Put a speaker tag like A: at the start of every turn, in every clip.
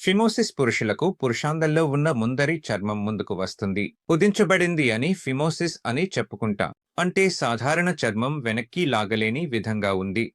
A: Phimosis పురుషులకు పురుషాందంలో ఉన్న ముందరి చర్మం ముందుకు వస్తుంది. కుదించబడింది అని ఫిమోసిస్ అని చెప్పుకుంటా. అంటే సాధారణ చర్మం వెనక్కి లాగలేని విధంగా ఉంది.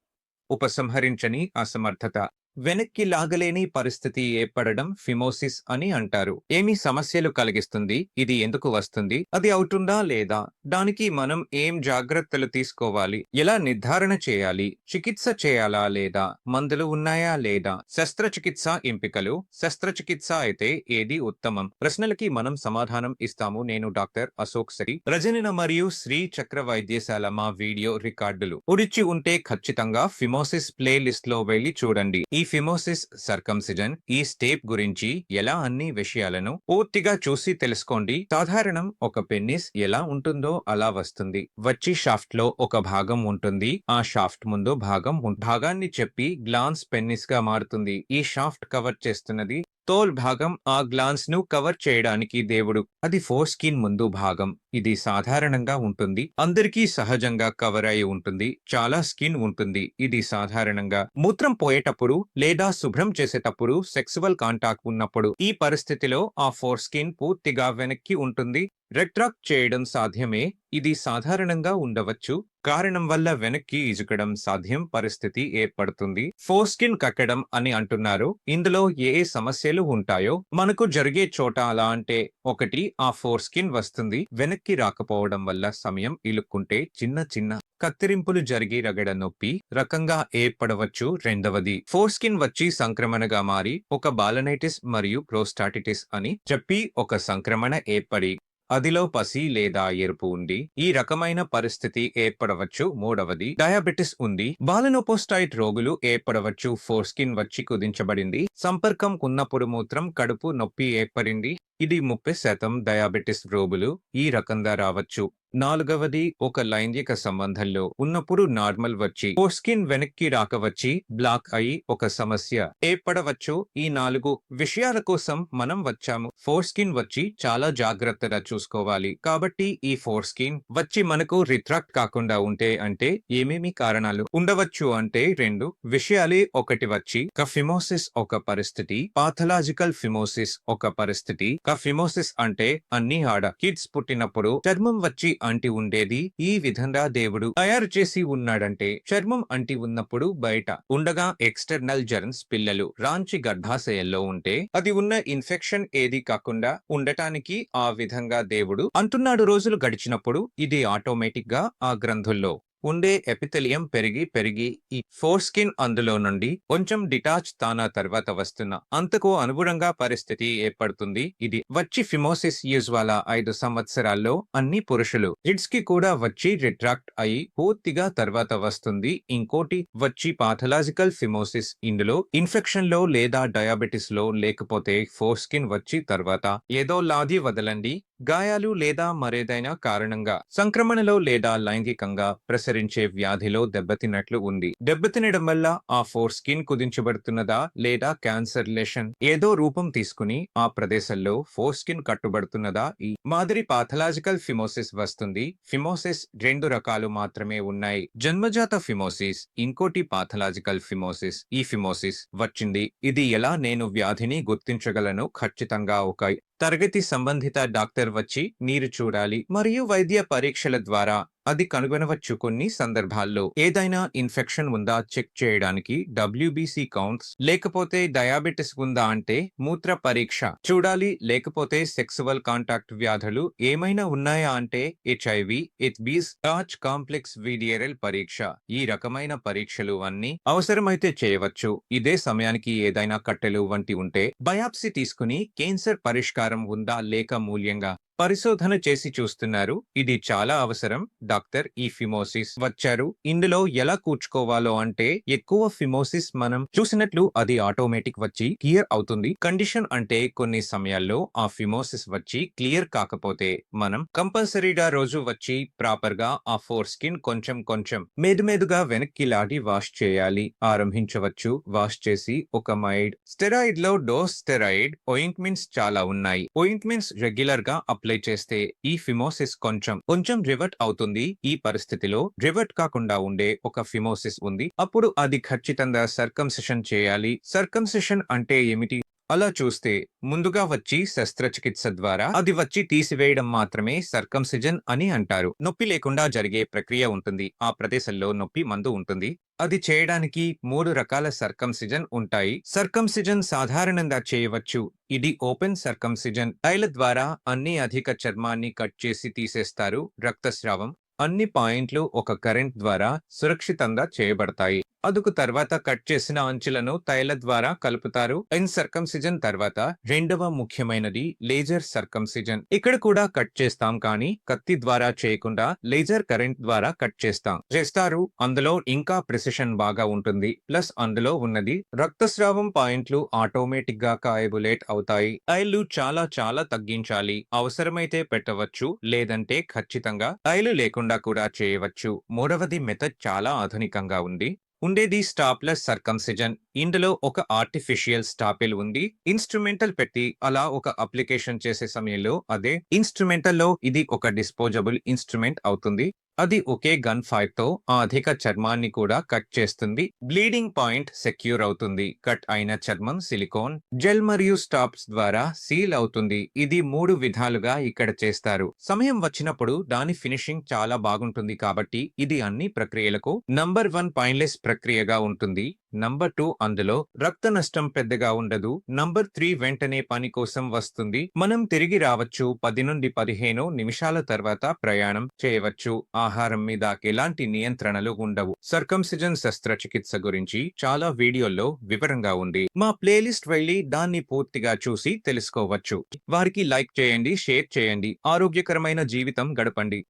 A: ఉపసంహరించని అసమర్థత. వెనక్కి లాగలేని పరిస్థితి ఏర్పడడం ఫిమోసిస్ అని అంటారు. ఏమి సమస్యలు కలిగిస్తుంది? ఇది ఎందుకు వస్తుంది? అది అవుతుందా లేదా? దానికి మనం ఏం జాగ్రత్తలు తీసుకోవాలి? ఎలా నిర్ధారణ చేయాలి? చికిత్స చేయాలా లేదా? మందులు ఉన్నాయా లేదా? శస్త్రచికిత్స ఎంపికలు? శస్త్రచికిత్స అయితే ఏది ఉత్తమం? ప్రశ్నలకి మనం సమాధానం ఇస్తాము. నేను డాక్టర్ అశోక్ సరి రజనిన మరియు శ్రీ చక్ర వైద్యశాల మా వీడియో రికార్డులు. ఉడిచి ఉంటే ఖచ్చితంగా ఫిమోసిస్ ప్లే లిస్ట్లో వెళ్ళి చూడండి. ఈ ఫిమోసిస్ సర్కంసిజన్ ఈ స్టేప్ గురించి ఎలా అన్ని విషయాలను పూర్తిగా చూసి తెలుసుకోండి. సాధారణం ఒక పెన్నిస్ ఎలా ఉంటుందో అలా వస్తుంది. వచ్చి షాఫ్ట్లో ఒక భాగం ఉంటుంది. ఆ షాఫ్ట్ ముందు భాగం భాగాన్ని చెప్పి గ్లాన్స్ పెన్నిస్గా మారుతుంది. ఈ షాఫ్ట్ కవర్ చేస్తున్నది తోల్ భాగం ఆ గ్లాన్స్ను కవర్ చేయడానికి దేవుడు. అది ఫోర్ స్కిన్ ముందు భాగం. ఇది సాధారణంగా ఉంటుంది. అందరికీ సహజంగా కవర్ అయి ఉంటుంది. చాలా స్కిన్ ఉంటుంది. ఇది సాధారణంగా మూత్రం పోయేటప్పుడు లేదా శుభ్రం చేసేటప్పుడు సెక్సువల్ కాంటాక్ట్ ఉన్నప్పుడు ఈ పరిస్థితిలో ఆ ఫోర్ స్కిన్ పూర్తిగా వెనక్కి ఉంటుంది. రెట్రాక్ట్ చేయడం సాధ్యమే. ఇది సాధారణంగా ఉండవచ్చు. కారణం వల్ల వెనక్కి ఇజుకడం సాధ్యం. పరిస్థితి ఏర్పడుతుంది. ఫోస్కిన్ కక్కడం అని అంటున్నారు. ఇందులో ఏ ఏ సమస్యలు ఉంటాయో మనకు జరిగే చోట అలా అంటే ఒకటి ఆ ఫోర్ స్కిన్ వస్తుంది. వెనక్కి రాకపోవడం వల్ల సమయం ఇలుక్కుంటే చిన్న చిన్న కత్తిరింపులు జరిగి రగడ నొప్పి రకంగా ఏర్పడవచ్చు. రెండవది ఫోర్స్కిన్ వచ్చి సంక్రమణగా మారి ఒక బాలనైటిస్ మరియు ప్రోస్టాటిటిస్ అని చెప్పి ఒక సంక్రమణ ఏర్పడి అదిలో పసి లేదా ఎరుపు ఉంది. ఈ రకమైన పరిస్థితి ఏర్పడవచ్చు. మూడవది డయాబెటిస్ ఉంది. బాలనోపోస్టైట్ రోగులు ఏర్పడవచ్చు. ఫోర్ స్కిన్ వచ్చి కుదించబడింది. సంపర్కం ఉన్నప్పుడు మూత్రం కడుపు నొప్పి ఏర్పడింది. ఇది ముప్పై శాతం డయాబెటిస్ రోగులు ఈ రకంగా రావచ్చు. నాలుగవది ఒక లైంగిక సంబంధంలో ఉన్నప్పుడు నార్మల్ వచ్చి ఫోర్ స్కిన్ వెనక్కి రాక వచ్చి బ్లాక్ అయి ఒక సమస్య ఏర్పడవచ్చు. ఈ నాలుగు విషయాల కోసం మనం వచ్చాము. ఫోర్ స్కిన్ వచ్చి చాలా జాగ్రత్తగా చూసుకోవాలి. కాబట్టి ఈ ఫోర్ స్కిన్ వచ్చి మనకు రిట్రాక్ట్ కాకుండా ఉంటే అంటే ఏమేమి కారణాలు ఉండవచ్చు అంటే రెండు విషయాలే ఒకటి వచ్చి కఫిమోసిస్ ఒక పరిస్థితి పాథలాజికల్ ఫిమోసిస్ ఒక పరిస్థితి. కఫిమోసిస్ అంటే అన్ని ఆడ కిడ్స్ పుట్టినప్పుడు చర్మం వచ్చి అంటి ఉండేది. ఈ విధంగా దేవుడు తయారు చేసి ఉన్నాడంటే చర్మం అంటి ఉన్నప్పుడు బయట ఉండగా ఎక్స్టర్నల్ జర్మ్స్ పిల్లలు రాంచి గర్భాశయంలో ఉంటే అది ఉన్న ఇన్ఫెక్షన్ ఏది కాకుండా ఉండటానికి ఆ విధంగా దేవుడు అంటున్నాడు. రోజులు గడిచినప్పుడు ఇది ఆటోమేటిక్గా ఆ గ్రంథుల్లో ఉండే ఎపిథెలియం పెరిగి పెరిగి ఈ ఫోర్ స్కిన్ అందులో నుండి కొంచెం డిటాచ్ తానా తర్వాత వస్తున్న అంతకు అనుగుణంగా పరిస్థితి ఏర్పడుతుంది. ఇది వచ్చి ఫిమోసిస్ యూజ్వాల ఐదు సంవత్సరాల్లో అన్ని పురుషులు రిడ్స్కి కూడా వచ్చి రిట్రాక్ట్ అయి పూర్తిగా తర్వాత వస్తుంది. ఇంకోటి వచ్చి పాథలాజికల్ ఫిమోసిస్. ఇందులో ఇన్ఫెక్షన్లో లేదా డయాబెటిస్లో లేకపోతే ఫోర్ స్కిన్ వచ్చి తర్వాత ఏదో లాది వదలండి. గాయాలు లేదా మరేదైనా కారణంగా సంక్రమణలో లేదా లైంగికంగా ప్రసరించే వ్యాధిలో దెబ్బతిన్నట్లు ఉంది. దెబ్బతినడం వల్ల ఆ ఫోర్ స్కిన్ కుదించబడుతున్నదా లేదా క్యాన్సర్ లేషన్ ఏదో రూపం తీసుకుని ఆ ప్రదేశంలో ఫోర్ స్కిన్ కట్టుబడుతున్నదా ఈ మాదిరి పాథలాజికల్ ఫిమోసిస్ వస్తుంది. ఫిమోసిస్ రెండు రకాలు మాత్రమే ఉన్నాయి. జన్మజాత ఫిమోసిస్ ఇంకోటి పాథలాజికల్ ఫిమోసిస్. ఈ ఫిమోసిస్ వచ్చింది. ఇది ఎలా నేను వ్యాధిని గుర్తించగలను? ఖచ్చితంగా ఒక తరగతి సంబంధిత డాక్టర్ వచ్చి నీరు చూడాలి మరియు వైద్య పరీక్షల ద్వారా అది కనుగొనవచ్చు కొన్ని సందర్భాల్లో. ఏదైనా ఇన్ఫెక్షన్ ఉందా చెక్ చేయడానికి డబ్ల్యూబీసీ కౌంట్స్ లేకపోతే డయాబెటిస్ ఉందా అంటే మూత్ర పరీక్ష చూడాలి. లేకపోతే సెక్సువల్ కాంటాక్ట్ వ్యాధులు ఏమైనా ఉన్నాయా అంటే హెచ్ఐవి హెచ్బీస్ టాచ్ కాంప్లెక్స్ విడియరల్ పరీక్ష. ఈ రకమైన పరీక్షలు అన్ని అవసరమైతే చేయవచ్చు. ఇదే సమయానికి ఏదైనా కట్టెలు వంటి ఉంటే బయాప్సీ తీసుకుని కేన్సర్ పరిష్కారం ఉందా లేక మూల్యంగా? పరిశోధన చేసి చూస్తున్నారు. ఇది చాలా అవసరం. డాక్టర్ ఈ ఫిమోసిస్ వచ్చారు. ఇందులో ఎలా కూర్చుకోవాలో అంటే ఎక్కువ ఫిమోసిస్ మనం చూసినట్లు అది ఆటోమేటిక్ వచ్చి క్లియర్ అవుతుంది. కండిషన్ అంటే కొన్ని సమయాల్లో ఆ ఫిమోసిస్ వచ్చి క్లియర్ కాకపోతే మనం కంపల్సరీగా రోజు వచ్చి ప్రాపర్గా ఆ ఫోర్ స్కిన్ కొంచెం కొంచెం మేదుమేదుగా వెనక్కి లాగి వాష్ చేయాలి. ఆరంభించవచ్చు. వాష్ చేసి ఒక మైడ్ స్టెరాయిడ్లో డోస్ స్టెరాయిడ్ ఓయింట్మెంట్స్ చాలా ఉన్నాయి. ఓయింట్మెంట్స్ రెగ్యులర్గా అప్లై చేస్తే ఈ ఫిమోసిస్ కొంచెం కొంచెం రివర్ట్ అవుతుంది ఈ పరిస్థితిలో. రివర్ట్ కాకుండా ఉండే ఒక ఫిమోసిస్ ఉంది. అప్పుడు అది ఖచ్చితంగా సర్కంసెషన్ చేయాలి. సర్కంసెషన్ అంటే ఏమిటి? అలా చూస్తే ముందుగా వచ్చి శస్త్రచికిత్స ద్వారా అది వచ్చి తీసివేయడం మాత్రమే సర్కంసిజన్ అని అంటారు. నొప్పి లేకుండా జరిగే ప్రక్రియ ఉంటుంది. ఆ ప్రదేశంలో నొప్పి మందు ఉంటుంది. అది చేయడానికి మూడు రకాల సర్కంసిజన్ ఉంటాయి. సర్కంసిజన్ సాధారణంగా చేయవచ్చు. ఇది ఓపెన్ సర్కంసిజన్. తైల ద్వారా అన్ని అధిక చర్మాన్ని కట్ చేసి తీసేస్తారు రక్తస్రావం. అన్ని పాయింట్లు ఒక కరెంట్ ద్వారా సురక్షితంగా చేయబడతాయి. అదుకు తర్వాత కట్ చేసిన అంచులను తైల ద్వారా కలుపుతారు. ఎన్ సర్కంసిజన్ తర్వాత రెండవ ముఖ్యమైనది లేజర్ సర్కంసిజన్ ఇక్కడ కూడా కట్ చేస్తాం కానీ కత్తి ద్వారా చేయకుండా లేజర్ కరెంట్ ద్వారా కట్ చేస్తాం. చేస్తారు. అందులో ఇంకా ప్రిసిషన్ బాగా ఉంటుంది. ప్లస్ అందులో ఉన్నది రక్తస్రావం పాయింట్లు ఆటోమేటిక్గా కాయబులేట్ అవుతాయి. ఐలు చాలా చాలా తగ్గించాలి. అవసరమైతే పెట్టవచ్చు. లేదంటే ఖచ్చితంగా టైలు లేకుండా కూడా చేయవచ్చు. మూడవది మెథడ్ చాలా ఆధునికంగా ఉంది. ఉండేది స్టాప్లెస్ సర్కంసిజన్. ఇందులో ఒక ఆర్టిఫిషియల్ స్టాపిల్ ఉంది. ఇన్స్ట్రుమెంటల్ పెట్టి అలా ఒక అప్లికేషన్ చేసే సమయంలో అదే ఇన్స్ట్రుమెంటల్లో ఇది ఒక డిస్పోజబుల్ ఇన్స్ట్రుమెంట్ అవుతుంది. అది ఒకే గన్ ఫైర్తో ఆ అధిక చర్మాన్ని కూడా కట్ చేస్తుంది. బ్లీడింగ్ పాయింట్ సెక్యూర్ అవుతుంది. కట్ అయిన చర్మం సిలికాన్ జెల్ మరియు స్టాప్స్ ద్వారా సీల్ అవుతుంది. ఇది మూడు విధాలుగా ఇక్కడ చేస్తారు. సమయం వచ్చినప్పుడు దాని ఫినిషింగ్ చాలా బాగుంటుంది కాబట్టి ఇది అన్ని ప్రక్రియలకు నంబర్ వన్ పాయింట్లెస్ ప్రక్రియగా ఉంటుంది. నంబర్ టూ అందులో రక్త నష్టం పెద్దగా ఉండదు. నంబర్ త్రీ వెంటనే పని కోసం వస్తుంది. మనం తిరిగి రావచ్చు. పది నుండి పదిహేను నిమిషాల తర్వాత ప్రయాణం చేయవచ్చు. ఆహారం మీద ఎలాంటి నియంత్రణలు ఉండవు. సర్కంసిజన్ శస్త్రచికిత్స గురించి చాలా వీడియోల్లో వివరంగా ఉంది. మా ప్లేలిస్ట్ వెళ్ళి దాన్ని పూర్తిగా చూసి తెలుసుకోవచ్చు. వారికి లైక్ చేయండి షేర్ చేయండి. ఆరోగ్యకరమైన జీవితం గడపండి.